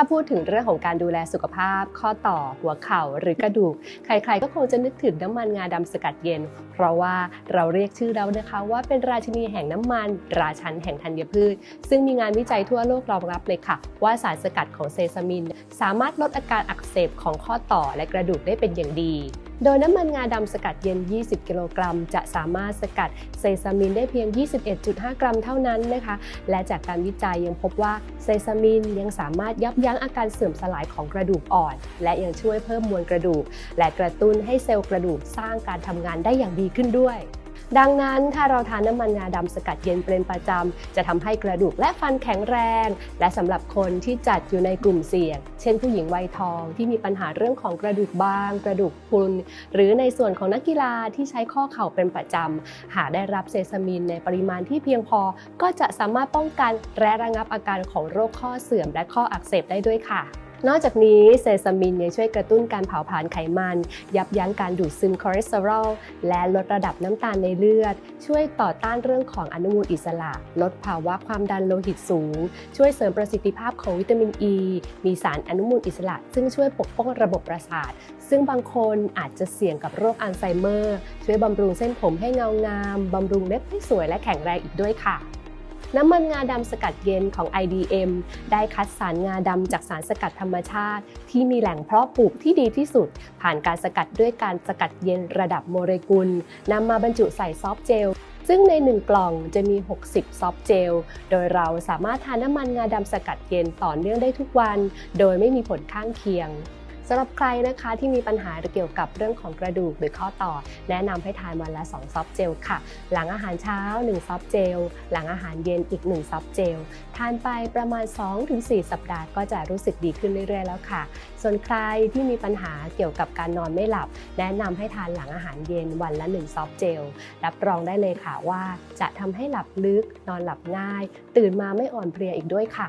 ถ้าพูดถึงเรื่องของการดูแลสุขภาพ ข้อต่อหัวเข่าหรือกระดูก ใครๆ ก็คงจะนึกถึงน้ำมันงาดำสกัดเย็น เพราะว่าเราเรียกชื่อแล้วนะคะ ว่าเป็นราชินีแห่งน้ำมัน ราชันแห่งธัญพืช ซึ่งมีงานวิจัยทั่วโลกรองรับเลยค่ะ ว่าสารสกัดของเซซามิน สามารถลดอาการอักเสบของข้อต่อและกระดูกได้เป็นอย่างดี โดยน้ำมันงาดำสกัดเย็น 20 กิโลกรัม จะสามารถสกัดเซซามินได้เพียง 21.5 กรัมเท่านั้นนะคะ และจากการวิจัยยังพบว่าเซซามินยังสามารถยับยั้งอาการเสื่อมสลายของกระดูกอ่อน และยังช่วยเพิ่มมวลกระดูก และกระตุ้นให้เซลล์กระดูกสร้างการทำงานได้อย่างดีขึ้นด้วย ดังนั้นถ้าเราทานน้ำมันงาดำสกัดเย็นเป็นประจำ จะทำให้กระดูกและฟันแข็งแรง และสำหรับคนที่จัดอยู่ในกลุ่มเสี่ยง เช่นผู้หญิงวัยทองที่มีปัญหาเรื่องของกระดูกบาง กระดูกพรุน หรือในส่วนของนักกีฬาที่ใช้ข้อเข่าเป็นประจำ หากได้รับเซซามินในปริมาณที่เพียงพอ ก็จะสามารถป้องกันและระงับอาการของโรคข้อเสื่อมและข้ออักเสบได้ด้วยค่ะ นอกจากนี้เซซามินยังช่วยกระตุ้นการเผาผลาญไขมัน ยับยั้งการดูดซึมคอเลสเตอรอลและลดระดับน้ำตาลในเลือด ช่วยต่อต้านเรื่องของอนุมูลอิสระ ลดภาวะความดันโลหิตสูง ช่วยเสริมประสิทธิภาพของวิตามินอ e, ีมีสารอนุมูลอิสระ ซึ่งช่วยปกป้องระบบประสาท ซึ่งบางคนอาจจะเสี่ยงกับโรคอัลไซเมอร์ ช่วยบำรุงเส้นผมให้เงางามบำรุงเล็บให้สวยและแข็งแรงอีกด้วยค่ะ น้ำมันงาดำสกัดเย็นของ IDM ได้คัดสารงาดำจากสารสกัดธรรมชาติ ที่มีแหล่งเพาะปลูกที่ดีที่สุด ผ่านการสกัดด้วยการสกัดเย็นระดับโมเลกุลนำมาบรรจุใส่ซอฟต์เจลซึ่งใน 1 กล่องจะมี 60 ซอฟต์เจล โดยเราสามารถทานน้ำมันงาดำสกัดเย็นต่อเนื่องได้ทุกวัน โดยไม่มีผลข้างเคียง สำหรับใครนะคะที่มีปัญหาเกี่ยวกับเรื่องของกระดูกหรือข้อต่อ แนะนำให้ทานวันละ 2 ซอฟต์เจลค่ะ หลังอาหารเช้า 1 ซอฟต์เจล หลังอาหารเย็นอีก 1 ซอฟต์เจล ทานไปประมาณ 2-4 สัปดาห์ก็จะรู้สึกดีขึ้นเรื่อยๆ แล้วค่ะ ส่วนใครที่มีปัญหาเกี่ยวกับการนอนไม่หลับ แนะนำให้ทานหลังอาหารเย็นวันละ 1 ซอฟต์เจล รับรองได้เลยค่ะว่า จะทำให้หลับลึก นอนหลับง่าย ตื่นมาไม่อ่อนเพลียอีกด้วยค่ะ